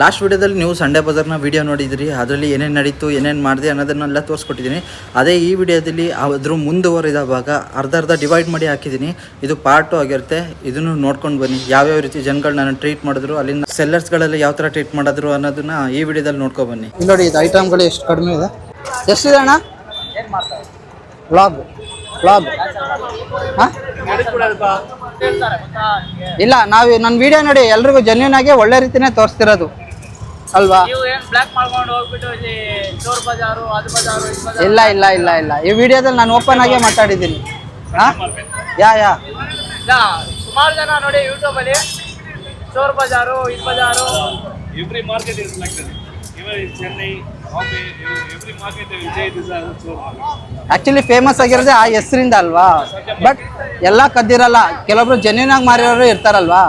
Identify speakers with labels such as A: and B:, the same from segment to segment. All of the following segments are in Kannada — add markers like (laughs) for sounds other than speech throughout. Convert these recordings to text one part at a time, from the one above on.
A: ಲಾಸ್ಟ್ ವಿಡಿಯೋದಲ್ಲಿ ನೀವು ಸಂಡೇ ಬಜಾರ್ನ ವಿಡಿಯೋ ನೋಡಿದ್ರಿ, ಅದರಲ್ಲಿ ಏನೇನು ನಡೀತು, ಏನೇನು ಮಾಡಿದೆ ಅನ್ನೋದನ್ನೆಲ್ಲ ತೋರಿಸ್ಕೊಟ್ಟಿದ್ದೀನಿ. ಅದೇ ಈ ವಿಡಿಯೋದಲ್ಲಿ ಅದ್ರ ಮುಂದುವರಿದ ಭಾಗ ಅರ್ಧ ಅರ್ಧ ಡಿವೈಡ್ ಮಾಡಿ ಹಾಕಿದ್ದೀನಿ. ಇದು ಪಾರ್ಟು ಆಗಿರುತ್ತೆ, ಇದನ್ನು ನೋಡ್ಕೊಂಡು ಬನ್ನಿ. ಯಾವ್ಯಾವ ರೀತಿ ಜನಗಳನ್ನ ಟ್ರೀಟ್ ಮಾಡಿದ್ರು ಅಲ್ಲಿಂದ ಸೆಲ್ಲರ್ಸ್ಗಳೆಲ್ಲ ಯಾವ ಥರ ಟ್ರೀಟ್ ಮಾಡಿದ್ರು ಅನ್ನೋದನ್ನ ಈ ವಿಡಿಯೋದಲ್ಲಿ ನೋಡ್ಕೊ ಬನ್ನಿ. ನೋಡಿ ಇದು ಐಟಮ್ಗಳು ಎಷ್ಟು ಕಡಿಮೆ ಇದೆ? ಎಷ್ಟಿದೆ ಅಣ್ಣ? ಲಾಬ್ ಲಾಬ್ ಇಲ್ಲ, ನಾವು ನನ್ನ ವಿಡಿಯೋ ನೋಡಿ ಎಲ್ರಿಗೂ ಜನ್ಯೂನ್ ಆಗಿ ಒಳ್ಳೆ ರೀತಿನೇ ತೋರಿಸ್ತಿರೋದು. ಅಲ್ವಾ?
B: ಇಲ್ಲಿ ಚೋರ್ ಬಜಾರು ಅದು ಬಜಾರು
A: ಇಲ್ಲ ಇಲ್ಲ ಇಲ್ಲ ಈ ವಿಡಿಯೋದಲ್ಲಿ ನಾನು ಓಪನ್ ಆಗೇ ಮಾತಾಡಿದ್ದೀನಿ. ಹಾ? ಯಾ ಯಾ?
B: ಇಲ್ಲ ಸುಮಾರು ಜನ ನೋಡಿ ಯೂಟ್ಯೂಬ್ ಅಲ್ಲಿ ಚೋರ್ ಬಜಾರು ಇದು Bazaar.
C: Every market is market.
A: Actually famous ಆಗಿರೋದೇ ಆ ಹೆಸರಿಂದ ಅಲ್ವಾ? ಬಟ್ ಎಲ್ಲ ಕದ್ದಿರಲ್ಲ. ಕೆಲವೊಬ್ರು ಜೆನ್ಯೂನ್ ಆಗಿ ಮಾರಿರೋರು ಇರ್ತಾರಲ್ವಾ?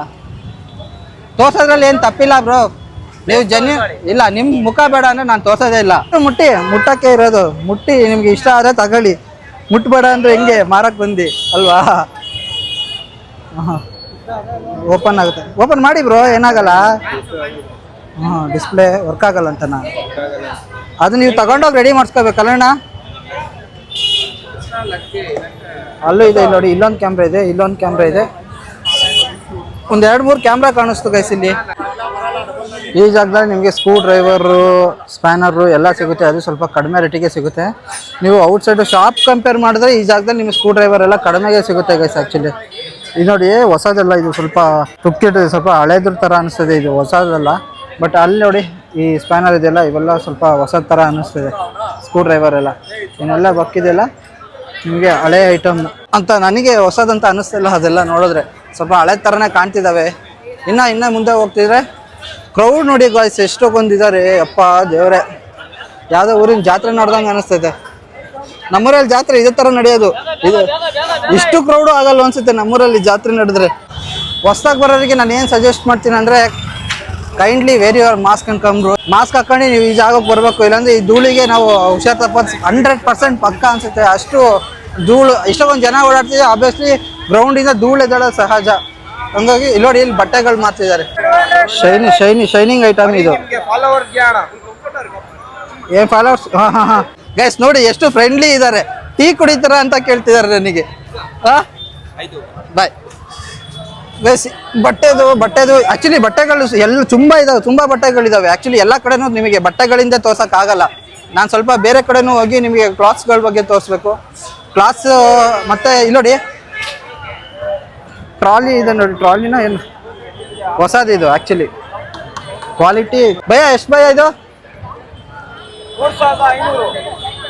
A: ತೋರ್ಸೋದ್ರಲ್ಲಿ ಏನು ತಪ್ಪಿಲ್ಲ ಬ್ರೋ ನೀವು ಜನ ಇಲ್ಲ, ನಿಮ್ ಮುಖ ಬೇಡ ಅಂದ್ರೆ ನಾನು ತೋರ್ಸೋದೇ ಇಲ್ಲ. ಮುಟ್ಟಿ, ಮುಟ್ಟಕ್ಕೆ ಇರೋದು. ಮುಟ್ಟಿ ನಿಮ್ಗೆ ಇಷ್ಟ ಆದ್ರೆ ತಗೊಳ್ಳಿ. ಮುಟ್ಬೇಡ ಅಂದ್ರೆ ಹೆಂಗೆ ಮಾರಕ್ ಬಂದಿ, ಅಲ್ವಾ? ಓಪನ್ ಆಗುತ್ತೆ. ಓಪನ್ ಮಾಡಿ ಬ್ರೋ ಏನಾಗಲ್ಲ? ಹಾಂ ಡಿಸ್ಪ್ಲೇ ವರ್ಕ್ ಆಗಲ್ಲ ನಾನು. ಅದು ನೀವು ತಗೊಂಡೋಗಿ ರೆಡಿ ಮಾಡಿಸ್ಕೋಬೇಕಲ್ಲಣ್ಣ ಅಲ್ಲೂ ಇದೆ ನೋಡಿ, ಇಲ್ಲೊಂದು ಕ್ಯಾಮ್ರಾ ಇದೆ, ಇಲ್ಲೊಂದು ಕ್ಯಾಮ್ರಾ ಇದೆ. ಒಂದು ಎರಡು ಮೂರು ಕ್ಯಾಮ್ರಾ ಕಾಣಿಸ್ತು ಗೈಸ್ ಇಲ್ಲಿ. ಈ ಜಾಗದಲ್ಲಿ ನಿಮಗೆ ಸ್ಕ್ರೂ ಡ್ರೈವರು ಸ್ಪ್ಯಾನರು ಎಲ್ಲ ಸಿಗುತ್ತೆ. ಅದು ಸ್ವಲ್ಪ ಕಡಿಮೆ ರೇಟಿಗೆ ಸಿಗುತ್ತೆ. ನೀವು ಔಟ್ ಸೈಡ್ ಶಾಪ್ ಕಂಪೇರ್ ಮಾಡಿದ್ರೆ ಈ ಜಾಗದಲ್ಲಿ ನಿಮಗೆ ಸ್ಕ್ರೂ ಡ್ರೈವರ್ ಎಲ್ಲ ಕಡಿಮೆಗೆ ಸಿಗುತ್ತೆ ಗೈಸ್ ಆ್ಯಕ್ಚುಲಿ ಇದು ನೋಡಿ, ಹೊಸದಲ್ಲ ಇದು ಸ್ವಲ್ಪ ತುಕ್ಕಿಟ್ಟಿದೆ ಸ್ವಲ್ಪ ಹಳೇದ್ರ ಥರ ಅನಿಸ್ತದೆ ಇದು ಹೊಸದಲ್ಲ. ಬಟ್ ಅಲ್ಲಿ ನೋಡಿ ಈ ಸ್ಪ್ಯಾನರ್ ಇದೆಯಲ್ಲ ಇವೆಲ್ಲ ಸ್ವಲ್ಪ ಹೊಸದ ಥರ ಅನ್ನಿಸ್ತದೆ ಸ್ಕ್ರೂ ಡ್ರೈವರ್ ಎಲ್ಲ. ಇನ್ನೆಲ್ಲ ಬಕ್ಕಿದೆಯಲ್ಲ ನಿಮಗೆ ಹಳೆ ಐಟಮ್ ಅಂತ ನನಗೆ ಹೊಸದಂತ ಅನ್ನಿಸ್ತಿಲ್ಲ ಅದೆಲ್ಲ ನೋಡಿದ್ರೆ. ಸ್ವಲ್ಪ ಹಳೆ ಥರನೇ ಕಾಣ್ತಿದ್ದಾವೆ ಇನ್ನು, ಇನ್ನೂ ಮುಂದೆ ಹೋಗ್ತಿದ್ರೆ ಕ್ರೌಡ್ ನೋಡಿ ಗಾಯ್ಸ್ ಎಷ್ಟು ಬಂದಿದ್ದಾರೆ ಅಪ್ಪ, ದೇವರೇ. ಯಾವುದೋ ಊರಿನ ಜಾತ್ರೆ ನೋಡ್ದಂಗೆ ಅನಿಸ್ತೈತೆ. ನಮ್ಮೂರಲ್ಲಿ ಜಾತ್ರೆ ಇದೇ ಥರ ನಡೆಯೋದು. ಇದು ಇಷ್ಟು ಕ್ರೌಡು ಆಗಲ್ಲ ಅನ್ಸುತ್ತೆ ನಮ್ಮೂರಲ್ಲಿ ಜಾತ್ರೆ ನಡೆದ್ರೆ. ಹೊಸ್ದಾಗಿ ಬರೋರಿಗೆ ನಾನು ಏನು ಸಜೆಸ್ಟ್ ಮಾಡ್ತೀನಿ ಅಂದರೆ kindly wear your mask and ಕಮ್ರು mask ಹಾಕೊಂಡು ನೀವು ಈ ಜಾಗಕ್ಕೆ ಬರಬೇಕು. ಇಲ್ಲಾಂದ್ರೆ ಈ ಧೂಳಿಗೆ ನಾವು ಹುಷಾರ್ ತಪ್ಪ ಹಂಡ್ರೆಡ್ ಪರ್ಸೆಂಟ್ ಪಕ್ಕ ಅನ್ಸುತ್ತೆ. ಅಷ್ಟು ಧೂಳು ಇಷ್ಟೊಂದು ಜನ ಓಡಾಡ್ತಿದೆ ಆಬ್ವಿಯಸ್ಲಿ ಗ್ರೌಂಡಿಂದ ಧೂಳು ಎದ್ದಾಡೋದು ಸಹಜ. ಹಂಗಾಗಿ ಇಲ್ಲಿ ನೋಡಿ ಇಲ್ಲಿ ಬಟ್ಟೆಗಳು ಮಾಡ್ತಿದ್ದಾರೆ ಶೈನಿ ಶೈನಿ ಶೈನಿಂಗ್ ಐಟಮ್ ಇದು. ಏನ್ ಫಾಲೋವರ್ಸ್ ಹಾ ಹಾ ಹಾ. ಗೈಸ್ ನೋಡಿ ಎಷ್ಟು ಫ್ರೆಂಡ್ಲಿ ಇದ್ದಾರೆ ಟೀ ಕುಡಿತಾರ ಅಂತ ಕೇಳ್ತಿದ್ದಾರೆ ನನಗೆ. ಹಾ? ಬಾಯ್ ಗೈಸ್ ಬಟ್ಟೆದು ಬಟ್ಟೆದು ಆಕ್ಚುಲಿ ಬಟ್ಟೆಗಳು ಎಲ್ಲ ತುಂಬಾ ಇದಾವೆ ತುಂಬಾ ಬಟ್ಟೆಗಳಿದಾವೆ. ಆಕ್ಚುಲಿ ಎಲ್ಲ ಕಡೆನೂ ನಿಮಗೆ ಬಟ್ಟೆಗಳಿಂದ ತೋರ್ಸಕ್ ಆಗಲ್ಲ. ನಾನು ಸ್ವಲ್ಪ ಬೇರೆ ಕಡೆನೂ ಹೋಗಿ ನಿಮಗೆ ಕ್ಲಾತ್ಸ್ಗಳ ಬಗ್ಗೆ ತೋರಿಸ್ಬೇಕು. ಕ್ಲಾತ್ಸ್ ಮತ್ತೆ ಇಲ್ಲಿ ನೋಡಿ ಟ್ರಾಲಿ ಇದೆ ನೋಡಿ ಟ್ರಾಲಿನ ಏನು? ಹೊಸದು ಇದು ಆಕ್ಚುಲಿ ಕ್ವಾಲಿಟಿ ಭಯ ಎಷ್ಟು ಭಯ ಇದು?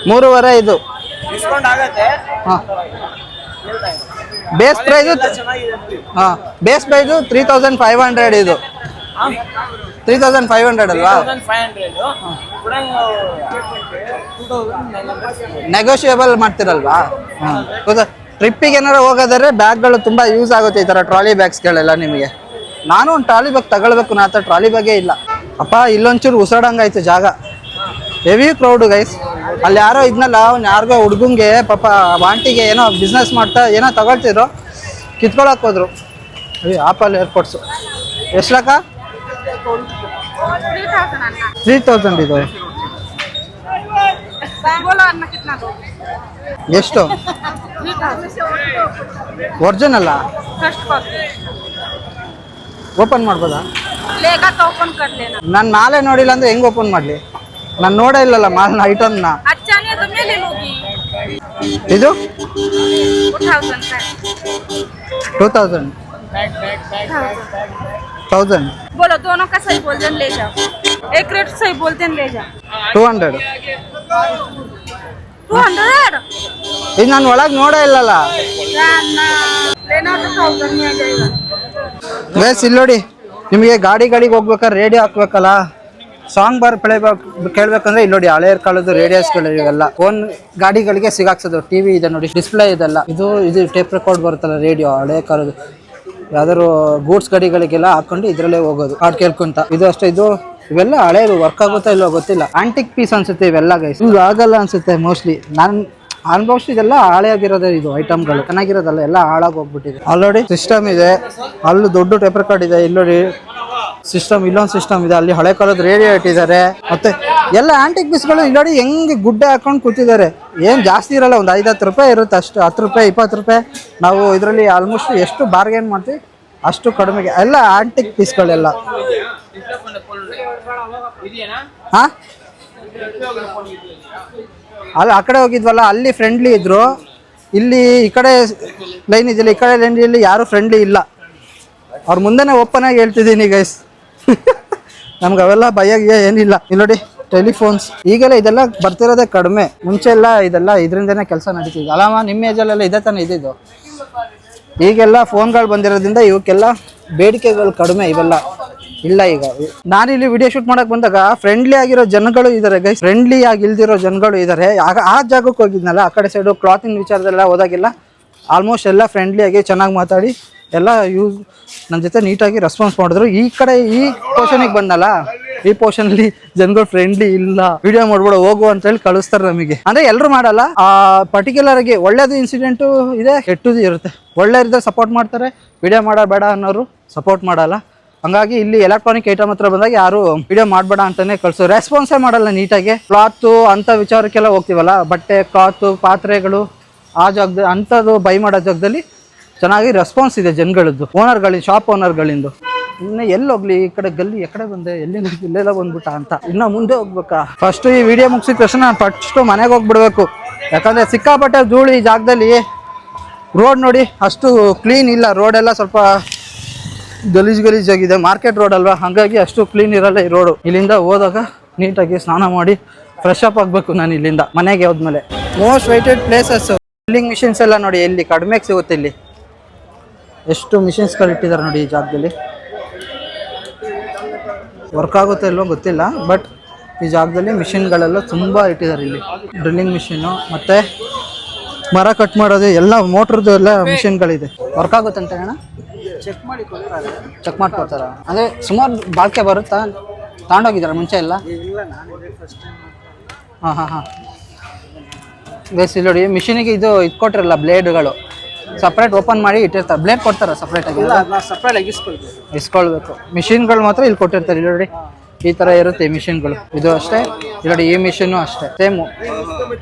A: ಮೂರುವರೆ ಇದು. ಹಾಂ. ಬೇಸ್ ಪ್ರೈಸು ಹಾಂ. Base price three thousand five hundred ಇದು. ತ್ರೀ ತೌಸಂಡ್ ಫೈವ್ ಹಂಡ್ರೆಡ್ ಅಲ್ವಾ? ನೆಗೋಷಿಯೇಬಲ್ ಮಾಡ್ತಿರಲ್ವಾ? ಹಾಂ. ಟ್ರಿಪ್ಪಿಗೆ ಏನಾರು ಹೋಗೋದಾದ್ರೆ ಬ್ಯಾಗ್ಗಳು ತುಂಬ ಯೂಸ್ ಆಗುತ್ತೆ ಈ ಥರ ಟ್ರಾಲಿ ಬ್ಯಾಗ್ಸ್ಗಳೆಲ್ಲ ನಿಮಗೆ. ನಾನು ಒಂದು ಟ್ರಾಲಿ ಬ್ಯಾಗ್ ತಗೊಳ್ಬೇಕು ನಾ ಟ್ರಾಲಿ ಬ್ಯಾಗೇ ಇಲ್ಲ. ಅಪ್ಪ, ಇಲ್ಲೊಂಚೂರು ಉಸಿರಾಡಂಗಾಯ್ತು ಜಾಗ. ಹೆವಿ ಕ್ರೌಡು ಗೈಸ್ ಅಲ್ಲಿ ಯಾರೋ ಇದ್ನಲ್ಲ, ಅವ್ನು ಯಾರಿಗೋ ಹುಡುಗಂಗೆ, ಪಾಪ ವಾಂಟಿಗೆ ಏನೋ ಬಿಸ್ನೆಸ್ ಮಾಡ್ತಾ ಏನೋ ತಗೊಳ್ತಿದ್ರು. ಕಿತ್ಕೊಳಕ್ ಹೋದ್ರು. ಆಪಲ್ ಏರ್ಪೋರ್ಟ್ಸು ಎಷ್ಟು ಲಕ್ಕ? ತ್ರೀ ತೌಸಂಡ್ ಇದು. ಎಷ್ಟು? ಒರ್ಜಿನಲ್ಲ ಓಪನ್ ಮಾಡ್ಬೋದಾ? ನಾನು ಮಾಲೆ ನೋಡಿಲ್ಲ ಅಂದ್ರೆ ಹೆಂಗ್ ಓಪನ್ ಮಾಡ್ಲಿ? ನಾನು ನೋಡೇ ಇಲ್ಲಲ್ಲ ಮಾಲ್ ಐಟಮ್ನ. ಇದು? ಟೂ ತೌಸಂಡ್ ತೌಸಂಡ್
D: ಬೋಲೋ ದೋನೋ ಬೋಲ್ ಲೇ एक रेट सही बोलते हैं, ले जाओ
A: ಟೂ ಹಂಡ್ರೆಡ್
D: टू हंड्रेड
A: ಇದು ನಾನು ಒಳಗೆ ನೋಡೇ ಇಲ್ಲಲ್ಲ
D: लेना तो थाउजेंड में आ जाएगा
A: ಬೇಸ್ ಇಲ್ಲಿ ನೋಡಿ ನಿಮಗೆ ಗಾಡಿ ಗಾಡಿಗೆ ಹೋಗ್ಬೇಕಾದ್ರೆ ರೇಡಿಯೋ ಹಾಕ್ಬೇಕಲ್ಲ ಸಾಂಗ್ ಬಾರ್ ಪ್ಲೇ ಕೇಳ್ಬೇಕಂದ್ರೆ ಇಲ್ಲಿ ನೋಡಿ ಹಳೆಯ ಕಾಲದ ರೇಡಿಯೋಸ್ಗಳು ಇವೆಲ್ಲ ಫೋನ್ ಗಾಡಿಗಳಿಗೆ ಸಿಗಾಕ್ಸೋದು ಟಿವಿ ಇದೆ ನೋಡಿ ಡಿಸ್ಪ್ಲೇ ಇದೆಲ್ಲ ಇದು ಇದು ಟೇಪ್ ರೆಕಾರ್ಡ್ ಬರುತ್ತಲ್ಲ ರೇಡಿಯೋ ಹಳೆಯ ಕಾಲದ ಯಾವ್ದಾದ್ರು ಗೂಡ್ಸ್ ಗಾಡಿಗಳಿಗೆಲ್ಲ ಹಾಕೊಂಡು ಇದ್ರಲ್ಲೇ ಹೋಗೋದು ಹಾಡ್ ಕೇಳ್ಕೊಂತ ಇದು ಅಷ್ಟೇ ಇದು ಇವೆಲ್ಲ ಹಳೇದು ವರ್ಕ್ ಆಗುತ್ತಾ ಇಲ್ಲೋ ಗೊತ್ತಿಲ್ಲ. ಆಂಟಿಕ್ ಪೀಸ್ ಅನ್ಸುತ್ತೆ ಇವೆಲ್ಲ ಗೈಸ್ ಇದು ಆಗಲ್ಲ ಅನ್ಸುತ್ತೆ ಮೋಸ್ಟ್ಲಿ ನಾನು ಆಲ್ಮೋಸ್ಟ್ ಇದೆಲ್ಲ ಹಾಳೆ ಆಗಿರೋದೇ ಇದು ಐಟಮ್ಗಳು ಚೆನ್ನಾಗಿರೋದಲ್ಲ, ಎಲ್ಲ ಹಾಳಾಗಿ ಹೋಗ್ಬಿಟ್ಟಿದೆ. ಆಲ್ರೆಡಿ ಸಿಸ್ಟಮ್ ಇದೆ. ಅಲ್ಲಿ ದೊಡ್ಡ ಟೇಪರ್ ಕಾರ್ಡ್ ಇದೆ ಇಲ್ಲೋಡಿ ಸಿಸ್ಟಮ್ ಇಲ್ಲೊಂದು ಸಿಸ್ಟಮ್ ಇದೆ. ಅಲ್ಲಿ ಹಳೆ ಕಾಲದ ರೇಡಿಯೋ ಇಟ್ಟಿದ್ದಾರೆ. ಮತ್ತೆ ಎಲ್ಲ ಆಂಟಿಕ್ ಪೀಸ್ಗಳು ಇಲ್ಲಿ ನೋಡಿ ಹೆಂಗೆ ಗುಡ್ಡೆ ಹಾಕೊಂಡು ಕೂತಿದ್ದಾರೆ. ಏನು ಜಾಸ್ತಿ ಇರಲ್ಲ, ಒಂದು ಐದು ಹತ್ತು ರೂಪಾಯಿ ಇರುತ್ತೆ ಅಷ್ಟು. ಹತ್ತು ರೂಪಾಯಿ, ಇಪ್ಪತ್ತು ರೂಪಾಯಿ. ನಾವು ಇದರಲ್ಲಿ ಆಲ್ಮೋಸ್ಟ್ ಎಷ್ಟು ಬಾರ್ಗೇನ್ ಮಾಡ್ತೀವಿ, ಅಷ್ಟು ಕಡಿಮೆಗೆ. ಎಲ್ಲ ಆಂಟಿಕ್ ಪೀಸ್ಗಳೆಲ್ಲ ಹಾ? ಅಲ್ಲ, ಆ ಕಡೆ ಹೋಗಿದ್ವಲ್ಲ, ಅಲ್ಲಿ ಫ್ರೆಂಡ್ಲಿ ಇದ್ರು. ಇಲ್ಲಿ ಈ ಕಡೆ ಲೈನ್ ಇದೆಯಲ್ಲ ಈ ಕಡೆ ಲೈನಲ್ಲಿ ಯಾರು ಫ್ರೆಂಡ್ಲಿ ಇಲ್ಲ. ಅವ್ರ ಮುಂದೆನೇ ಓಪನ್ ಆಗಿ ಹೇಳ್ತಿದ್ದೀನಿ ಗೈಸ್ (laughs) ನಮ್ಗೆ ಅವೆಲ್ಲ ಭಯ ಏನಿಲ್ಲ. ಇಲ್ಲಿ ನೋಡಿ ಟೆಲಿಫೋನ್ಸ್ ಈಗೆಲ್ಲ ಇದೆಲ್ಲ ಬರ್ತಿರೋದೇ ಕಡಿಮೆ. ಮುಂಚೆ ಎಲ್ಲ ಇದೆಲ್ಲ ಇದರಿಂದನೇ ಕೆಲಸ ನಡೀತಿದ್ದು ಅಲ್ಲಮ್ಮ ನಿಮ್ಮ ಏಜಲ್ಲೆಲ್ಲ ಇದೇ ತಾನೇ ಇದ್ದಿದ್ದು? ಈಗೆಲ್ಲ ಫೋನ್ಗಳು ಬಂದಿರೋದ್ರಿಂದ ಇವಕ್ಕೆಲ್ಲ ಬೇಡಿಕೆಗಳು ಕಡಿಮೆ ಇವೆಲ್ಲ. ಇಲ್ಲ ಈಗ. ನಾನು ಇಲ್ಲಿ ವಿಡಿಯೋ ಶೂಟ್ ಮಾಡಕ್ ಬಂದಾಗ ಫ್ರೆಂಡ್ಲಿ ಆಗಿರೋ ಜನಗಳು ಇದಾರೆ ಗೈಸ್ ಫ್ರೆಂಡ್ಲಿ ಆಗಿ ಇಲ್ದಿರೋ ಜನಗಳು ಇದಾರೆ. ಆ ಜಾಗಕ್ಕೆ ಹೋಗಿದ್ನಲ್ಲ, ಆ ಕಡೆ ಸೈಡು ಕ್ಲಾತಿನ ವಿಚಾರದೆಲ್ಲ ಹೋದಾಗೆಲ್ಲ ಆಲ್ಮೋಸ್ಟ್ ಎಲ್ಲ ಫ್ರೆಂಡ್ಲಿ ಆಗಿ ಚೆನ್ನಾಗಿ ಮಾತಾಡಿ ಎಲ್ಲ ಯೂಸ್ ನನ್ನ ಜೊತೆ ನೀಟಾಗಿ ರೆಸ್ಪಾನ್ಸ್ ಮಾಡಿದ್ರು. ಈ ಕಡೆ ಈ ಪೋರ್ಷನಿಗೆ ಬಂದಲ್ಲ, ಈ ಪೋರ್ಷನ್ ಅಲ್ಲಿ ಜನಗಳು ಫ್ರೆಂಡ್ಲಿ ಇಲ್ಲ. ವಿಡಿಯೋ ಮಾಡ್ಬೋಡ, ಹೋಗು ಅಂತ ಹೇಳಿ ಕಳಿಸ್ತಾರೆ ನಮಗೆ. ಅಂದ್ರೆ ಎಲ್ಲರೂ ಮಾಡಲ್ಲ, ಆ ಪರ್ಟಿಕ್ಯುಲರ್ ಆಗಿ ಒಳ್ಳೇದು ಇನ್ಸಿಡೆಂಟು ಇದೆ, ಕೆಟ್ಟದ್ದು ಇರುತ್ತೆ. ಒಳ್ಳೆಯವ್ರಿದ್ರೆ ಸಪೋರ್ಟ್ ಮಾಡ್ತಾರೆ ವಿಡಿಯೋ ಮಾಡೋ ಬೇಡ ಅನ್ನೋರು ಸಪೋರ್ಟ್ ಮಾಡಲ್ಲ. ಹಂಗಾಗಿ ಇಲ್ಲಿ ಎಲೆಕ್ಟ್ರಾನಿಕ್ ಐಟಮ್ ಹತ್ರ ಬಂದಾಗ ಯಾರು ವಿಡಿಯೋ ಮಾಡಬೇಡ ಅಂತಾನೆ ಕಳ್ಸೋ. ರೆಸ್ಪಾನ್ಸೇ ಮಾಡಲ್ಲ ನೀಟಾಗಿ. ಕ್ಲಾತು ಅಂತ ವಿಚಾರಕ್ಕೆಲ್ಲ ಹೋಗ್ತೀವಲ್ಲ? ಬಟ್ಟೆ ಕ್ಲಾತು ಪಾತ್ರೆಗಳು, ಆ ಜಾಗದ, ಅಂಥದ್ದು ಬೈ ಮಾಡೋ ಜಾಗದಲ್ಲಿ ಚೆನ್ನಾಗಿ ರೆಸ್ಪಾನ್ಸ್ ಇದೆ ಜನಗಳದ್ದು ಓನರ್ಗಳಿಂದ ಶಾಪ್ ಓನರ್ಗಳಿಂದು ಇನ್ನು ಎಲ್ಲಿ ಹೋಗ್ಲಿ? ಈ ಕಡೆ ಗಲ್ಲಿ ಎಕಡೆ ಬಂದೆ, ಎಲ್ಲಿ? ಇಲ್ಲೆಲ್ಲ ಬಂದ್ಬಿಟ್ಟ ಅಂತ. ಇನ್ನ ಮುಂದೆ ಹೋಗ್ಬೇಕಾ? ಫಸ್ಟ್ ಈ ವಿಡಿಯೋ ಮುಗಿಸಿದ ತಕ್ಷಣ ನಾನು ಫಸ್ಟ್ ಮನೆಗೆ ಹೋಗ್ಬಿಡ್ಬೇಕು. ಯಾಕಂದ್ರೆ ಸಿಕ್ಕಾಪಟ್ಟೆ ಧೂಳು ಈ ಜಾಗದಲ್ಲಿ. ರೋಡ್ ನೋಡಿ, ಅಷ್ಟು ಕ್ಲೀನ್ ಇಲ್ಲ. ರೋಡ್ ಎಲ್ಲ ಸ್ವಲ್ಪ ಗಲೀಜ್ ಗಲೀಜ್ ಆಗಿದೆ. ಮಾರ್ಕೆಟ್ ರೋಡ್ ಅಲ್ವಾ? ಹಾಗಾಗಿ ಅಷ್ಟು ಕ್ಲೀನ್ ಇರಲ್ಲ ಈ ರೋಡು ಇಲ್ಲಿಂದ ಹೋದಾಗ ನೀಟಾಗಿ ಸ್ನಾನ ಮಾಡಿ ಫ್ರೆಶ್ ಅಪ್ ಆಗಬೇಕು ನಾನು ಇಲ್ಲಿಂದ. ಮನೆಗೆ ಹೋದ್ಮೇಲೆ. Most waited places drilling machines ಎಲ್ಲ ನೋಡಿ ಇಲ್ಲಿ ಕಡಿಮೆ ಸಿಗುತ್ತೆ ಇಲ್ಲಿ? ಎಷ್ಟು ಮಿಷಿನ್ಸ್ಗಳು ಇಟ್ಟಿದ್ದಾರೆ ನೋಡಿ ಈ ಜಾಗದಲ್ಲಿ? ವರ್ಕ್ ಆಗುತ್ತೆ ಇಲ್ವೋ ಗೊತ್ತಿಲ್ಲ ಬಟ್ ಈ ಜಾಗದಲ್ಲಿ ಮಿಷಿನ್ಗಳೆಲ್ಲ ತುಂಬ ಇಟ್ಟಿದ್ದಾರೆ ಇಲ್ಲಿ. ಡ್ರಿಲ್ಲಿಂಗ್ ಮಿಷಿನ್ನು ಮತ್ತು ಮರ ಕಟ್ ಮಾಡೋದು, ಎಲ್ಲ ಮೋಟ್ರದ್ದು ಎಲ್ಲ ಮಿಷಿನ್ಗಳಿದೆ ವರ್ಕ್ ಆಗುತ್ತೆ ಅಂತ ಅಣ್ಣ? ಚೆಕ್ ಮಾಡಿ ಚೆಕ್ ಮಾಡ್ಕೊತಾರ ಅಂದರೆ ಸುಮಾರು ಬಾಳ್ಕೆ ಬರುತ್ತಾ? ತಗೊಂಡೋಗಿದ್ದಾರ ಮುಂಚೆ ಎಲ್ಲ? ಹಾಂ ಹಾಂ ಹಾಂ. ಬೇಸ್ ಇಲ್ಲಿ ನೋಡಿ ಮಿಷಿನಿಗೆ ಇದು ಇದು ಕೊಟ್ಟಿರಲ್ಲ ಬ್ಲೇಡ್ಗಳು ಸಪ್ರೇಟ್ ಓಪನ್ ಮಾಡಿ ಇಟ್ಟಿರ್ತಾರೆ. ಬ್ಲೇಡ್ ಕೊಡ್ತಾರೆ ಸಪ್ರೇಟಾಗಿ
B: ಸಪ್ರೇಟ್ ಆಗಿ ಇಸ್ಕೊಳ್ತೀವಿ
A: ಇಸ್ಕೊಳ್ಬೇಕು. ಮಿಷಿನ್ಗಳು ಮಾತ್ರ ಇಲ್ಲಿ ಕೊಟ್ಟಿರ್ತಾರೆ ಇಲ್ಲಿ ನೋಡಿ. ಈ ತರ ಇರುತ್ತೆ ಮಿಷಿನ್ಗಳು ಇದು ಅಷ್ಟೇ. ನೋಡಿ ಈ ಮಿಷಿನ್ ಅಷ್ಟೇ. ಸೇಮ್